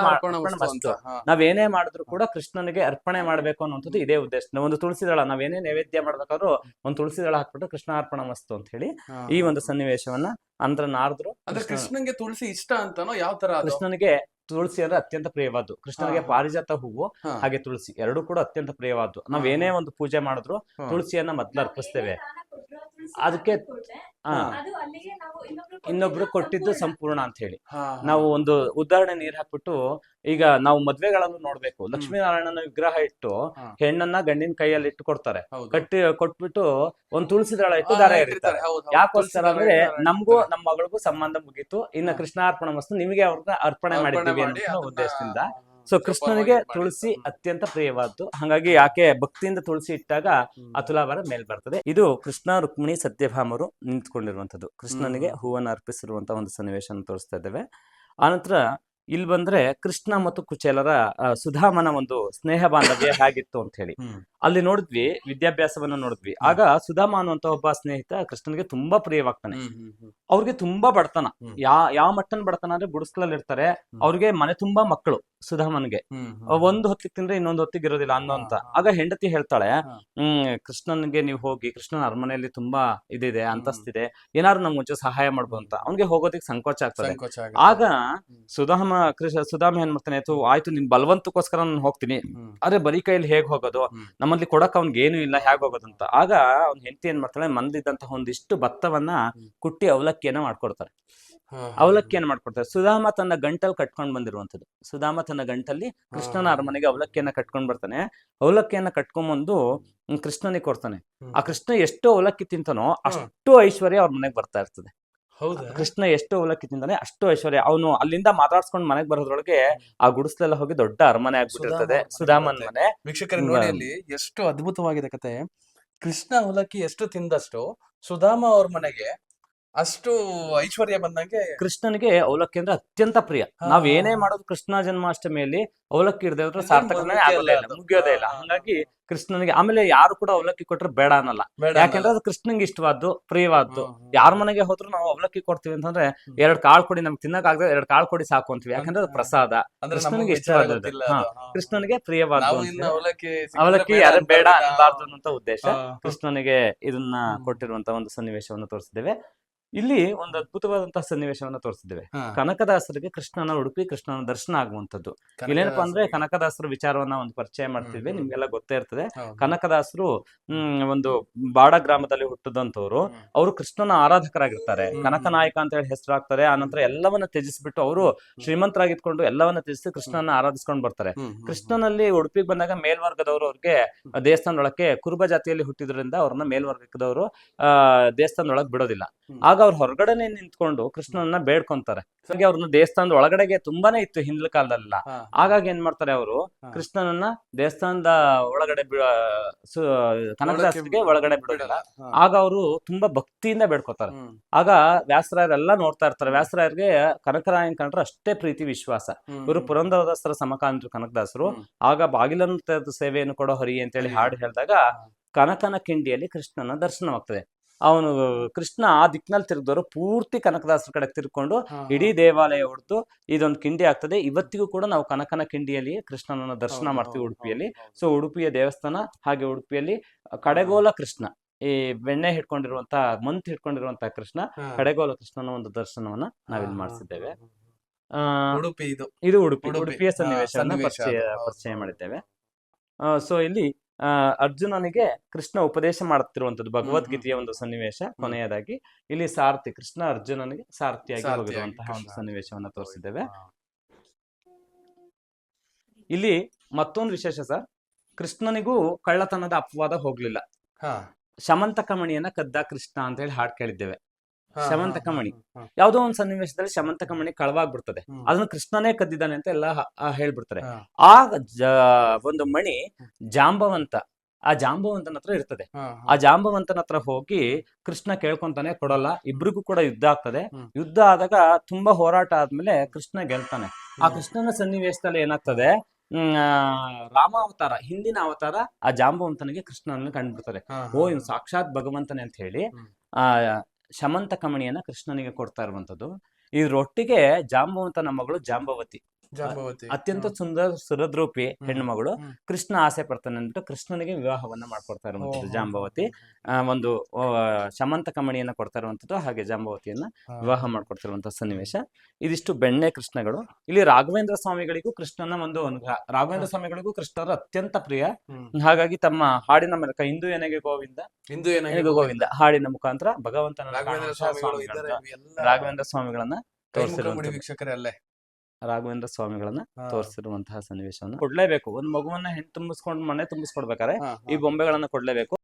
ಮಸ್ತು ನಾವೇನೇ ಮಾಡಿದ್ರು ಕೂಡ ಕೃಷ್ಣನಿಗೆ ಅರ್ಪಣೆ ಮಾಡ್ಬೇಕು ಅನ್ನೋಂಥದ್ದು ಇದೇ ಉದ್ದೇಶ. ಒಂದು ತುಳಸಿ ದಳ ನಾವೇನೇ ನೈವೇದ್ಯ ಮಾಡ್ಬೇಕಾದ್ರು ಒಂದು ತುಳಸಿ ದಳ ಹಾಕ್ಬಿಟ್ಟು ಕೃಷ್ಣಾರ್ಪಣ ಮಸ್ತು ಅಂತ ಹೇಳಿ ಈ ಒಂದು ಸನ್ನಿವೇಶವನ್ನ ಅಂದ್ರ ನಾರದ್ರು ಅಂದ್ರೆ ಕೃಷ್ಣ- ಕೃಷ್ಣನ್ಗೆ ತುಳಸಿ ಇಷ್ಟ ಅಂತನೋ ಯಾವ ತರ ಅದು? ಕೃಷ್ಣನಿಗೆ ತುಳಸಿ ಅಂದ್ರೆ ಅತ್ಯಂತ ಪ್ರಿಯವಾದ್ದು. ಕೃಷ್ಣನಿಗೆ. ಪಾರಿಜಾತ ಹೂವು ಹಾಗೆ ತುಳಸಿ ಎರಡೂ ಕೂಡ ಅತ್ಯಂತ ಪ್ರಿಯವಾದ್ದು. ಏನೇ ಒಂದು ಪೂಜೆ ಮಾಡಿದ್ರು ತುಳಸಿಯನ್ನ ಮೊದ್ಲು ಅರ್ಪಿಸ್ತೇವೆ. ಅದಕ್ಕೆ. ಇನ್ನೊಬ್ರು ಕೊಟ್ಟಿದ್ದು ಸಂಪೂರ್ಣ. ಅಂತ ಹೇಳಿ. ನಾವು ಒಂದು ಉದಾಹರಣೆ ನೀರ್ ಹಾಕ್ಬಿಟ್ಟು ಈಗ ನಾವು ಮದ್ವೆಗಳನ್ನು ನೋಡ್ಬೇಕು. ಲಕ್ಷ್ಮೀನಾರಾಯಣನ ವಿಗ್ರಹ ಇಟ್ಟು ಹೆಣ್ಣನ್ನ ಗಂಡಿನ ಕೈಯಲ್ಲಿ ಇಟ್ಟು ಕೊಡ್ತಾರೆ. ಕಟ್ಟಿ ಕೊಟ್ಬಿಟ್ಟು ಒಂದ್ ತುಳಸಿ ದಳ ಇಟ್ಟು ದಾರ ಇರ್ತಾರೆ. ಯಾಕೋಸ್ಕರ ಅಂದ್ರೆ ನಮ್ಗೂ ನಮ್ಮ ಮಗಳಿಗೂ ಸಂಬಂಧ ಮುಗೀತು. ಇನ್ನ. ಕೃಷ್ಣಾರ್ಪಣ ಮಸ್ತು ನಿಮಗೆ ಅವ್ರನ್ನ ಅರ್ಪಣೆ ಮಾಡಿದ್ದೀವಿ ಮಾಡಿ ಅನ್ನೋ ಉದ್ದೇಶದಿಂದ. ಸೊ ಕೃಷ್ಣನಿಗೆ ತುಳಸಿ ಅತ್ಯಂತ ಪ್ರಿಯವಾದ್ದು. ಹಾಗಾಗಿ ಆಕೆ ಭಕ್ತಿಯಿಂದ ತುಳಸಿ ಇಟ್ಟಾಗ. ಆ ತುಲಾಭಾರ ಮೇಲ್ ಬರ್ತದೆ. ಇದು ಕೃಷ್ಣ ರುಕ್ಮಿಣಿ ಸತ್ಯಭಾಮರು ನಿಂತ್ಕೊಂಡಿರುವಂತದ್ದು ಕೃಷ್ಣನಿಗೆ ಹೂವನ್ನು ಅರ್ಪಿಸಿರುವಂತಹ ಒಂದು ಸನ್ನಿವೇಶ ತೋರಿಸ್ತಾ ಇದ್ದೇವೆ. ಆನಂತರ ಇಲ್ಲಿ ಬಂದ್ರೆ ಕೃಷ್ಣ ಮತ್ತು ಕುಚೇಲರ ಸುಧಾಮನ ಒಂದು ಸ್ನೇಹ ಬಾಂಧವ್ಯ ಹೇಗಿತ್ತು ಅಂತ ಹೇಳಿ. ಅಲ್ಲಿ ನೋಡಿದ್ವಿ ವಿದ್ಯಾಭ್ಯಾಸವನ್ನ ನೋಡಿದ್ವಿ. ಆಗ ಸುಧಾಮ ಅನ್ನುವಂತ ಒಬ್ಬ ಸ್ನೇಹಿತ ಕೃಷ್ಣನಿಗೆ ತುಂಬಾ ಪ್ರಿಯವಾಗ್ತಾನೆ. ಅವ್ರಿಗೆ ತುಂಬಾ ಬಡತನ. ಯಾ ಯಾವ ಮಟ್ಟನ್ ಬಡತನ ಅಂದ್ರೆ ಗುಡಿಸ್ಲಲ್ಲಿ ಇರ್ತಾರೆ. ಅವ್ರಿಗೆ ಮನೆ ತುಂಬಾ ಮಕ್ಕಳು ಸುಧಾಮನ್ಗೆ. ಒಂದು ಹೊತ್ತಿಗೆ ತಿಂದ್ರೆ ಇನ್ನೊಂದ್ ಹೊತ್ತಿಗೆ ಇರೋದಿಲ್ಲ ಅನ್ನೋ ಅಂತ. ಆಗ ಹೆಂಡತಿ ಹೇಳ್ತಾಳೆ. ಹ್ಮ್ ಕೃಷ್ಣನ್ಗೆ ನೀವು ಹೋಗಿ ಕೃಷ್ಣನ ಅರಮನೆಯಲ್ಲಿ ತುಂಬಾ ಇದಿದೆ ಅಂತಸ್ತಿದೆ ಏನಾದ್ರು ನಮ್ಗೆ ಮುಂಚೆ ಸಹಾಯ ಮಾಡ್ಬೋದು ಅಂತ. ಅವ್ನಿಗೆ ಹೋಗೋದಿಕ್ ಸಂಕೋಚ ಆಗ್ತದೆ. ಆಗ ಸುಧಾಮ ಕೃಷ್ಣ ಸುಧಾಮ ಏನ್ ಮಾಡ್ತಾನೆ ಆಯ್ತು ಆಯ್ತು ನಿನ್ ಬಲವಂತಕ್ಕೋಸ್ಕರ ನಾನು ಹೋಗ್ತೀನಿ. ಆದ್ರೆ ಬರೀ ಕೈಯಲ್ಲಿ ಹೇಗ್ ಹೋಗೋದು? ನಮ್ಮಲ್ಲಿ ಕೊಡಕ್ ಅವ್ನ್ಗೆ ಏನು ಇಲ್ಲ ಹೇಗ್ ಹೋಗೋದು ಅಂತ. ಆಗ ಅವ್ನ್ ಹೆಂಡತಿ ಏನ್ ಮಾಡ್ತಾಳೆ ಮಂದಿದ್ದಂತಹ ಒಂದಿಷ್ಟು ಭತ್ತವನ್ನ ಕುಟ್ಟಿ ಅವಲಕ್ಕಿಯನ್ನ ಮಾಡ್ಕೊಡ್ತಾರೆ. ಅವಲಕ್ಕಿಯನ್ನು ಮಾಡ್ಕೊಡ್ತಾರೆ. ಸುಧಾಮ ತನ್ನ ಗಂಟಲ್ಲಿ ಕಟ್ಕೊಂಡ್ ಬಂದಿರುವಂತದ್ದು ಸುಧಾಮ ತನ್ನ ಗಂಟಲ್ಲಿ ಕೃಷ್ಣನ. ಅರಮನೆಗೆ ಅವಲಕ್ಕಿಯನ್ನ ಕಟ್ಕೊಂಡ್ ಬರ್ತಾನೆ. ಅವಲಕ್ಕಿಯನ್ನ ಕಟ್ಕೊಂಡ್ಬಂದು ಕೃಷ್ಣನಿಗೆ ಕೊಡ್ತಾನೆ. ಆ ಕೃಷ್ಣ ಎಷ್ಟು ಅವಲಕ್ಕಿ ತಿಂತಾನೋ ಅಷ್ಟು ಐಶ್ವರ್ಯ ಅವ್ರ ಮನೆಗೆ ಬರ್ತಾ ಇರ್ತದೆ. ಕೃಷ್ಣ ಎಷ್ಟು ಅವಲಕ್ಕಿ ತಿಂದಾನೆ ಅಷ್ಟು ಐಶ್ವರ್ಯ. ಅವನು ಅಲ್ಲಿಂದ ಮಾತಾಡ್ಸ್ಕೊಂಡು ಮನೆಗ್ ಬರೋದ್ರೊಳಗೆ ಆ ಗುಡಿಸ್ಲೆಲ್ಲ ಹೋಗಿ ದೊಡ್ಡ ಅರಮನೆ ಆಗ್ಬಿಟ್ಟಿರ್ತದೆ. ಸುಧಾಮನ್ ಮನೆ. ವೀಕ್ಷಕರ. ನೋಡಿ ಎಷ್ಟು ಅದ್ಭುತವಾಗಿದೆ ಕತೆ ಕೃಷ್ಣ ಅವಲಕ್ಕಿ ಎಷ್ಟು ತಿಂದಷ್ಟು ಸುಧಾಮ ಅವ್ರ ಮನೆಗೆ ಅಷ್ಟು ಐಶ್ವರ್ಯ ಬಂದಂಗೆ ಕೃಷ್ಣನಿಗೆ ಅವಲಕ್ಕಿ ಅಂದ್ರೆ ಅತ್ಯಂತ ಪ್ರಿಯ. ನಾವ್ ಏನೇ ಮಾಡೋದು ಕೃಷ್ಣ ಜನ್ಮಾಷ್ಟಮಿಯಲ್ಲಿ ಅವಲಕ್ಕಿ ಇಡದೆ ಸಾರ್ಥಕನೇ ಮುಗಿಯೋದೇ ಆಗೋದೇ ಇಲ್ಲ ಅದು. ಮುಗಿಯೋದೇ ಇಲ್ಲ. ಹಂಗಾಗಿ ಕೃಷ್ಣನಿಗೆ ಆಮೇಲೆ ಯಾರು ಕೂಡ ಅವಲಕ್ಕಿ ಕೊಟ್ರೆ ಬೇಡ ಅನ್ನಲ್ಲ. ಯಾಕಂದ್ರೆ ಅದು ಕೃಷ್ಣನ್ಗೆ ಇಷ್ಟವಾದ್ದು ಪ್ರಿಯವಾದ್ದು. ಯಾರ ಮನೆಗೆ ಹೋದ್ರು ನಾವು ಅವಲಕ್ಕಿ ಕೊಡ್ತೀವಿ ಅಂತಂದ್ರೆ ಎರಡು ಕಾಳು ಕೊಡಿ ನಮ್ಗೆ ತಿನ್ನಕ್ ಆಗದೆ ಎರಡ್ ಕಾಳು ಕೊಡಿ ಸಾಕು ಅಂತೀವಿ. ಯಾಕಂದ್ರೆ ಅದು ಪ್ರಸಾದ. ಕೃಷ್ಣನಿಗೆ ಇಷ್ಟವಾದ. ಕೃಷ್ಣನಿಗೆ ಅಂತ ಅವಲಕ್ಕಿ ಯಾರು ಬೇಡ ಅನ್ನಬಾರ್ದು ಅನ್ನೋ ಉದ್ದೇಶ. ಕೃಷ್ಣನಿಗೆ ಇದನ್ನ. ಕೊಟ್ಟಿರುವಂತ ಒಂದು ಸನ್ನಿವೇಶವನ್ನು ತೋರಿಸಿದ್ದೇವೆ. ಇಲ್ಲಿ ಒಂದು ಅದ್ಭುತವಾದಂತಹ ಸನ್ನಿವೇಶವನ್ನ ತೋರಿಸಿದ್ದೇವೆ. ಕನಕದಾಸರಿಗೆ ಕೃಷ್ಣನ ಉಡುಪಿ ಕೃಷ್ಣನ ದರ್ಶನ ಆಗುವಂತದ್ದು ಇಲ್ಲೇನಪ್ಪಾ ಅಂದ್ರೆ ಕನಕದಾಸರ. ವಿಚಾರವನ್ನ ಒಂದು ಪರಿಚಯ ಮಾಡ್ತಿದ್ವಿ. ನಿಮ್ಗೆಲ್ಲ ಗೊತ್ತೇ ಇರ್ತದೆ. ಕನಕದಾಸರು ಹ್ಮ್ ಒಂದು ಬಾಡ ಗ್ರಾಮದಲ್ಲಿ ಹುಟ್ಟಿದಂತವ್ರು. ಅವರು ಕೃಷ್ಣನ ಆರಾಧಕರಾಗಿರ್ತಾರೆ. ಕನಕ ಕನಕನಾಯಕ ಅಂತ ಹೇಳಿ ಹೆಸರಾಗ್ತಾರೆ ಆನಂತರ ಎಲ್ಲವನ್ನ ತ್ಯಜಿಸ್ಬಿಟ್ಟು ಅವರು ಶ್ರೀಮಂತರಾಗಿದ್ಕೊಂಡು ಎಲ್ಲವನ್ನ ತ್ಯಜಿಸಿ ಕೃಷ್ಣನ ಆರಾಧಿಸ್ಕೊಂಡು ಬರ್ತಾರೆ. ಕೃಷ್ಣನಲ್ಲಿ ಉಡುಪಿಗೆ ಬಂದಾಗ ಮೇಲ್ವರ್ಗದವರು ಅವ್ರಿಗೆ ದೇವಸ್ಥಾನದೊಳಕ್ಕೆ ಕುರುಬ ಜಾತಿಯಲ್ಲಿ ಹುಟ್ಟಿದ್ರಿಂದ ಅವ್ರನ್ನ ಮೇಲ್ವರ್ಗದವರು ಆ ದೇವಸ್ಥಾನದೊಳಗೆ ಬಿಡೋದಿಲ್ಲ. ಹ್ಮ್. ಆಗ ಅವ್ರು ಹೊರಗಡೆನೆ ನಿಂತ್ಕೊಂಡು ಕೃಷ್ಣನನ್ನ ಬೇಡ್ಕೊಂತಾರೆ. ಹಾಗೆ ಅವ್ರನ್ನ ದೇವಸ್ಥಾನದ ಒಳಗಡೆಗೆ ತುಂಬಾನೇ ಇತ್ತು ಹಿಂದಿನ ಕಾಲದಲ್ಲ. ಹಾಗಾಗಿ ಏನ್ ಮಾಡ್ತಾರೆ ಅವರು. ಕೃಷ್ಣನನ್ನ ದೇವಸ್ಥಾನದ ಒಳಗಡೆ ಕನಕದಾಸರಿಗೆ ಒಳಗಡೆ ಬಿಡೋದಿಲ್ಲ ಆಗ ಅವರು ತುಂಬಾ ಭಕ್ತಿಯಿಂದ ಬೇಡ್ಕೋತಾರೆ. ಆಗ ವ್ಯಾಸರಾಯರೆಲ್ಲ ನೋಡ್ತಾ ಇರ್ತಾರೆ. ವ್ಯಾಸರಾಯರ್ಗೆ ಕನಕರಾಯನ್ ಕಂಡ್ರೆ ಅಷ್ಟೇ ಪ್ರೀತಿ ವಿಶ್ವಾಸ. ಇವರು. ಪುರಂದರದಾಸರ ಸಮಕಾಲೀನರು ಕನಕದಾಸರು. ಆಗ ಬಾಗಿಲನ್ನು ತೆರೆದು ಸೇವೆಯನ್ನು ಕೊಡೋ ಹರಿ ಅಂತೇಳಿ. ಹಾಡು ಹೇಳಿದಾಗ ಕನಕನ ಕಿಂಡಿಯಲ್ಲಿ ಕೃಷ್ಣನ ದರ್ಶನವಾಗ್ತದೆ. ಅವನು ಕೃಷ್ಣ ಆ ದಿಕ್ಕಿನಲ್ಲಿ ತಿರುಗಿದವರು ಪೂರ್ತಿ ಕನಕದಾಸರ ಕಡೆ ತಿರ್ಕೊಂಡು ಇಡೀ ದೇವಾಲಯ ಹೊಡೆದು ಇದೊಂದು ಕಿಂಡಿ ಆಗ್ತದೆ. ಇವತ್ತಿಗೂ ಕೂಡ ನಾವು ಕನಕನ ಕಿಂಡಿಯಲ್ಲಿ ಕೃಷ್ಣನನ್ನ ದರ್ಶನ ಮಾಡ್ತೀವಿ ಉಡುಪಿಯಲ್ಲಿ. ಸೊ ಉಡುಪಿಯ ದೇವಸ್ಥಾನ ಹಾಗೆ ಉಡುಪಿಯಲ್ಲಿ ಕಡೆಗೋಲ ಕೃಷ್ಣ. ಈ ಬೆಣ್ಣೆ ಹಿಡ್ಕೊಂಡಿರುವಂತ ಮಂತ್ ಹಿಡ್ಕೊಂಡಿರುವಂತಹ ಕೃಷ್ಣ ಕಡೆಗೋಲ ಕೃಷ್ಣನ ಒಂದು ದರ್ಶನವನ್ನ ನಾವಿಲ್ಲಿ ಮಾಡಿಸಿದ್ದೇವೆ. ಆ, ಉಡುಪಿ ಇದು. ಇದು ಉಡುಪಿ. ಉಡುಪಿ. ಉಡುಪಿಯ ಸನ್ನಿವೇಶವನ್ನು ಸನ್ನಿವೇಶ ಪರಿಚಯ ಪರಿಚಯ. ಮಾಡಿದ್ದೇವೆ. ಸೊ ಇಲ್ಲಿ ಅರ್ಜುನನಿಗೆ ಕೃಷ್ಣ ಉಪದೇಶ ಮಾಡುತ್ತಿರುವಂತದ್ದು ಭಗವದ್ಗೀತೆಯ ಒಂದು ಸನ್ನಿವೇಶ ಕೊನೆಯದಾಗಿ. ಇಲ್ಲಿ ಸಾರಥಿ ಕೃಷ್ಣ ಅರ್ಜುನನಿಗೆ ಸಾರಥಿಯಾಗಿ ಹೋಗಿರುವಂತಹ ಒಂದು. ಸನ್ನಿವೇಶವನ್ನ ತೋರಿಸಿದ್ದೇವೆ. ಇಲ್ಲಿ ಮತ್ತೊಂದು ವಿಶೇಷ ಸರ್. ಕೃಷ್ಣನಿಗೂ ಕಳ್ಳತನದ ಅಪವಾದ ಹೋಗ್ಲಿಲ್ಲ. ಶಮಂತಕಮಣಿಯನ್ನ ಶಮಂತಕ ಮಣಿಯನ್ನ ಕದ್ದ ಕೃಷ್ಣ ಅಂತ ಹೇಳಿ ಹಾಡ್ ಕೇಳಿದ್ದೇವೆ. ಶಮಂತಕ ಮಣಿ. ಯಾವುದೋ ಒಂದು ಸನ್ನಿವೇಶದಲ್ಲಿ ಶಮಂತಕ ಮಣಿ ಕಳವಾಗ್ಬಿಡ್ತದೆ. ಅದನ್ನ ಕೃಷ್ಣನೇ ಕದ್ದಿದ್ದಾನೆ ಅಂತ ಎಲ್ಲ ಹೇಳ್ಬಿಡ್ತಾರೆ. ಆ ಜ- ಒಂದು ಮಣಿ ಜಾಂಬವಂತ ಆ ಜಾಂಬವಂತನ ಹತ್ರ ಇರ್ತದೆ. ಆ ಜಾಂಬವಂತನ ಹತ್ರ ಹೋಗಿ ಕೃಷ್ಣ ಕೇಳ್ಕೊಂತಾನೆ ಕೊಡಲ್ಲ. ಇಬ್ರಿಗೂ ಕೂಡ ಯುದ್ಧ ಆಗ್ತದೆ. ಯುದ್ಧ ಆದಾಗ ತುಂಬಾ ಹೋರಾಟ ಆದ್ಮೇಲೆ ಕೃಷ್ಣ ಗೆಲ್ತಾನೆ. ಆ ಕೃಷ್ಣನ ಸನ್ನಿವೇಶದಲ್ಲಿ ಏನಾಗ್ತದೆ? ಹ್ಮ್, ರಾಮ ರಾಮಾವತಾರ ಹಿಂದಿನ ಅವತಾರ ಆ ಜಾಂಬವಂತನಿಗೆ ಕೃಷ್ಣನ ಕಂಡ್ಬಿಡ್ತಾರೆ ಓ ಇವ್ ಸಾಕ್ಷಾತ್ ಭಗವಂತನೇ ಅಂತ ಹೇಳಿ. ಆ ಶಮಂತ ಕಮಣಿಯನ್ನ ಕೃಷ್ಣನಿಗೆ ಕೊಡ್ತಾ ಇರುವಂತದ್ದು ಇದ್ರೊಟ್ಟಿಗೆ ಜಾಂಬವಂತನ ಮಗಳು ಜಾಂಬವತಿ ಜಾಂಬವತಿ. ಅತ್ಯಂತ ಸುಂದರ ಸುರದ್ರೂಪಿ ಹೆಣ್ಣು ಮಗಳು ಹ್ಮ್. ಕೃಷ್ಣ ಆಸೆ ಪಡ್ತಾನೆ ಅಂದ್ಬಿಟ್ಟು ಕೃಷ್ಣನಿಗೆ ವಿವಾಹವನ್ನ ಮಾಡ್ಕೊಡ್ತಾ ಇರುವಂತದ್ದು ಜಾಂಬವತಿ. ಒಂದು ಶಮಂತಕ ಶಮಂತ ಕಮಣಿಯನ್ನ ಕೊಡ್ತಾ ಇರುವಂತದ್ದು ಹಾಗೆ ಜಾಂಬವತಿಯನ್ನ. ವಿವಾಹ ಮಾಡ್ಕೊಡ್ತಿರುವಂತಹ ಸನ್ನಿವೇಶ. ಇದಿಷ್ಟು ಬೆಣ್ಣೆ ಕೃಷ್ಣಗಳು. ಇಲ್ಲಿ ರಾಘವೇಂದ್ರ ಸ್ವಾಮಿಗಳಿಗೂ ಕೃಷ್ಣನ ಒಂದು ಅನುಗ್ರಹ. ರಾಘವೇಂದ್ರ ಸ್ವಾಮಿಗಳಿಗೂ ಕೃಷ್ಣರ ಅತ್ಯಂತ ಪ್ರಿಯ. ಹಾಗಾಗಿ ತಮ್ಮ ಹಾಡಿನ ಮೂಲಕ ಹಿಂದೂ ಏನೆಗೆ ಗೋವಿಂದ? ಹಿಂದೂ ಏನೆಗೆ ಗೋವಿಂದ? ಹಾಡಿನ ಮುಖಾಂತರ ಭಗವಂತನ ರಾಘವೇಂದ್ರ ಸ್ವಾಮಿಗಳನ್ನ ಸ್ವಾಮಿಗಳು ಸ್ವಾಮಿಗಳನ್ನ, ಅಲ್ಲೇ ಎಲ್ಲ ರಾಘವೇಂದ್ರ ಸ್ವಾಮಿಗಳನ್ನ. ತೋರಿಸಿರುವಂತಹ ಸನ್ನಿವೇಶವನ್ನು ಕೊಡ್ಲೇಬೇಕು ಒಂದ್ ಮಗುವನ್ನ ಹೆಣ್ ತುಂಬಿಸ್ಕೊಂಡ್ ಮನೆ ತುಂಬಿಸ್ಕೊಡ್ಬೇಕಾರೆ ಈ. ಬೊಂಬೆಗಳನ್ನ ಕೊಡ್ಲೇಬೇಕು